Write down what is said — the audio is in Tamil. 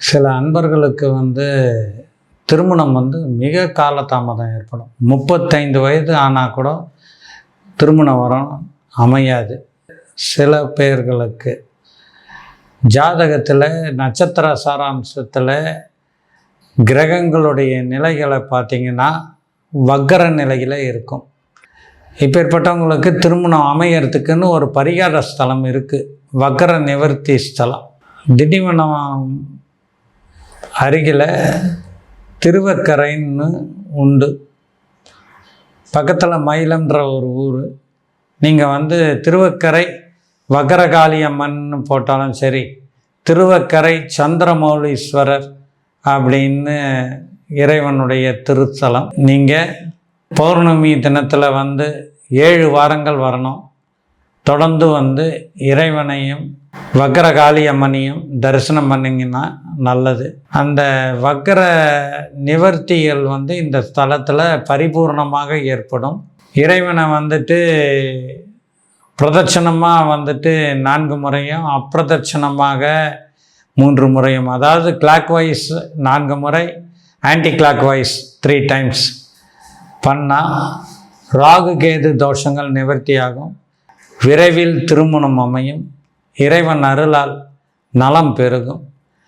சில அன்பர்களுக்கு வந்து திருமணம் வந்து மிக காலதாமதம் ஏற்படும். முப்பத்தைந்து வயது ஆனால் கூட திருமண வரம் அமையாது. சில பேர்களுக்கு ஜாதகத்தில் நட்சத்திர சாராம்சத்தில் கிரகங்களுடைய நிலைகளை பார்த்தீங்கன்னா வக்கர நிலையில் இருக்கும். இப்பேற்பட்டவங்களுக்கு திருமணம் அமையறதுக்குன்னு ஒரு பரிகார ஸ்தலம் இருக்குது வக்கர நிவர்த்தி ஸ்தலம். திண்டிவனம் அருகில் திருவக்கரைன்னு உண்டு. பக்கத்தில் மயிலம்ன்ற ஒரு ஊர். நீங்கள் வந்து திருவக்கரை வக்கரகாளியம்மன்னு போட்டாலும் சரி திருவக்கரை சந்திரமௌலீஸ்வரர் அப்படின்னு இறைவனுடைய திருத்தலம். நீங்கள் பௌர்ணமி தினத்தில் வந்து ஏழு வாரங்கள் வரணும். தொடர்ந்து வந்து இறைவனையும் வக்கரகாளி அம்மனையும் தரிசனம் பண்ணிங்கன்னா நல்லது. அந்த வக்கர நிவர்த்திகள் வந்து இந்த ஸ்தலத்தில் பரிபூர்ணமாக ஏற்படும். இறைவனை வந்துட்டு பிரதட்சணமாக வந்துட்டு நான்கு முறையும் அப்பிரதட்சணமாக மூன்று முறையும். அதாவது கிளாக் வைஸ் நான்கு முறை anticlockwise three times பண்ணால் ராகு கேது தோஷங்கள் நிவர்த்தியாகும். விரைவில் திருமணம் அமையும். இறைவன் அருளால் நலம் பெருகும்.